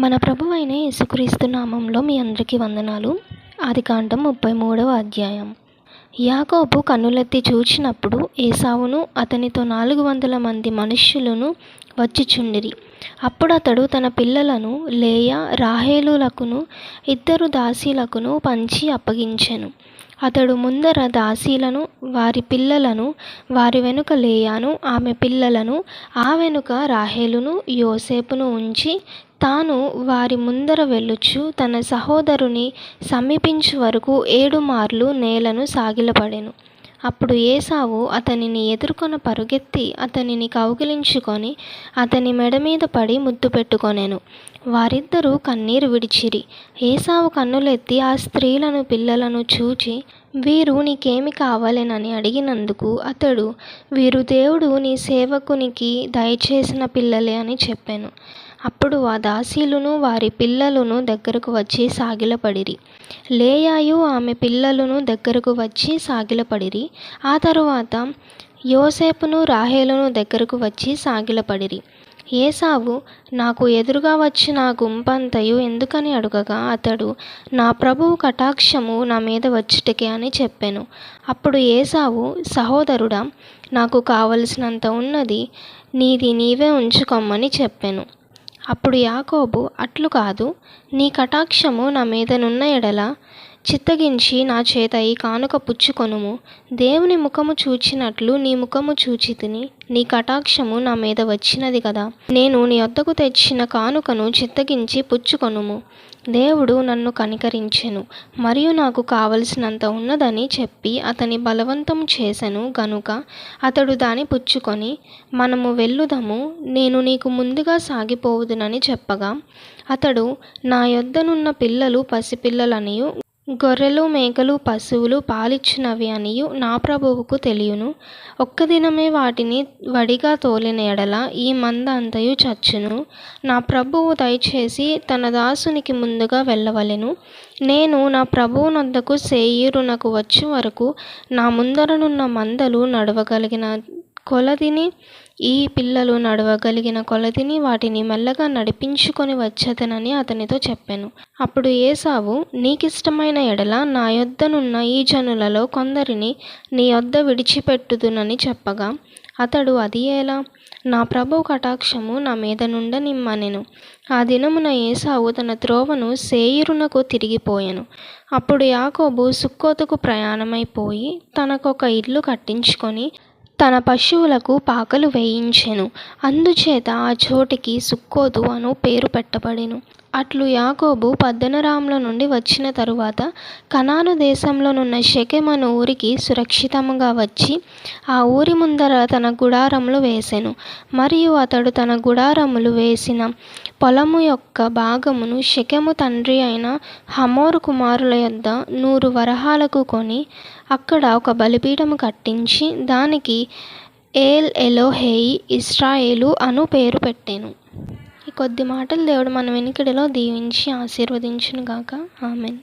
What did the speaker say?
మన ప్రభువైన యేసుక్రీస్తు నామంలో మీ అందరికీ వందనాలు. ఆదికాండం ముప్పై మూడవ అధ్యాయం. యాకోబు కన్నులెత్తి చూచినప్పుడు ఏసావును అతనితో నాలుగు వందల మంది మనుష్యులను వచ్చిచుండిరి అప్పుడు అతడు తన పిల్లలను లేయా రాహేలులకును ఇద్దరు దాసీలకును పంచి అప్పగించెను. అతడు ముందర దాసీలను వారి పిల్లలను వారి వెనుక లేయాను ఆమె పిల్లలను ఆ వెనుక రాహేలును యోసేపును ఉంచి తాను వారి ముందర వెళ్ళుచు తన సహోదరుని సమీపించు వరకు ఏడు మార్లు నేలను సాగిలపడెను. అప్పుడు ఏసావు అతనిని ఎదుర్కొన పరుగెత్తి అతనిని కౌగిలించుకొని అతని మెడ మీద పడి ముద్దు పెట్టుకొనెను. వారిద్దరూ కన్నీరు విడిచిరి. ఏసావు కన్నులెత్తి ఆ స్త్రీలను పిల్లలను చూచి వీరు నీకేమి కావాలేనని అడిగినందుకు అతడు వీరు దేవుడు నీ సేవకునికి దయచేసిన పిల్లలే అని చెప్పాను. అప్పుడు ఆ దాసీలును వారి పిల్లలును దగ్గరకు వచ్చి సాగిలపడిరి. లేయాయు ఆమె పిల్లలును దగ్గరకు వచ్చి సాగిలపడిరి. ఆ తరువాత యోసేపును రాహేలును దగ్గరకు వచ్చి సాగిలపడిరి. ఏసావు నాకు ఎదురుగా వచ్చిన గుంపంతయు ఎందుకని అడుగగా? అతడు నా ప్రభువు కటాక్షము నా మీద వచ్చుటకే అని చెప్పాను. అప్పుడు ఏసావు సహోదరుడా నాకు కావలసినంత ఉన్నది నీది నీవే ఉంచుకోమని చెప్పాను. అప్పుడు యాకోబు అట్లు కాదు నీ కటాక్షము నా మీదనున్న ఎడల. చిత్తగించి నా చేత ఈ కానుక పుచ్చుకొనుము. దేవుని ముఖము చూచినట్లు నీ ముఖము చూచి తిని నీ కటాక్షము నా మీద వచ్చినది కదా. నేను నీ వద్దకు తెచ్చిన కానుకను చిత్తగించి పుచ్చుకొనుము. దేవుడు నన్ను కనికరించెను మరియు నాకు కావలసినంత ఉన్నదని చెప్పి అతని బలవంతం చేసెను గనుక అతడు దాని పుచ్చుకొని మనము వెళ్ళుదము నేను నీకు ముందుగా సాగిపోవుదునని చెప్పగా అతడు నా యొద్దనున్న పిల్లలు పసిపిల్లలనియు గొర్రెలు మేకలు పశువులు పాలిచ్చినవి అనియు నా ప్రభువుకు తెలియను. ఒక్క దినమే వాటిని వడిగా తోలిన ఎడల ఈ మంద అంతయు చచ్చును. నా ప్రభువు దయచేసి తన దాసునికి ముందుగా వెళ్ళవలెను. నేను నా ప్రభువునొద్దకు సేయూరునకు వచ్చే వరకు నా ముందరనున్న మందలు నడవగలిగిన కొలదిని ఈ పిల్లలు నడవగలిగిన కొలదిని వాటిని మెల్లగా నడిపించుకొని వచ్చేదనని అతనితో చెప్పాను. అప్పుడు ఏసావు నీకిష్టమైన ఎడల నా యొద్దనున్న ఈ జనులలో కొందరిని నీ యొద్ద విడిచిపెట్టుదునని చెప్పగా అతడు అది ఎలా? నా ప్రభు కటాక్షము నా మీద నుండనిమ్మనెను ఆ దినమున ఏసావు తన త్రోవను సేయిరునకు తిరిగిపోయాను. అప్పుడు యాకోబు సుక్కోతుకు ప్రయాణమైపోయి తనకొక ఇల్లు కట్టించుకొని తన పశువులకు పాకలు వేయించెను. అందుచేత ఆ చోటికి సుక్కోతు అను పేరు పెట్టబడెను. అట్లు యాకోబు పద్దనరాముల నుండి వచ్చిన తరువాత కనాను దేశంలోనున్న షెకెమను ఊరికి సురక్షితముగా వచ్చి ఆ ఊరి ముందర తన గుడారములు వేసెను. మరియు అతడు తన గుడారములు వేసిన పొలము యొక్క భాగమును షెకెము తండ్రి అయిన హమోరు కుమారుల యొద్ద నూరు వరహాలకు కొని అక్కడ ఒక బలిపీఠము కట్టించి దానికి ఏల్ ఎలోహేయి ఇస్రాయేలు అను పేరు పెట్టాను. ఈ కొద్ది మాటలు దేవుడు మన వెనుకడిలో దీవించి ఆశీర్వదించును గాక ఆమెన్.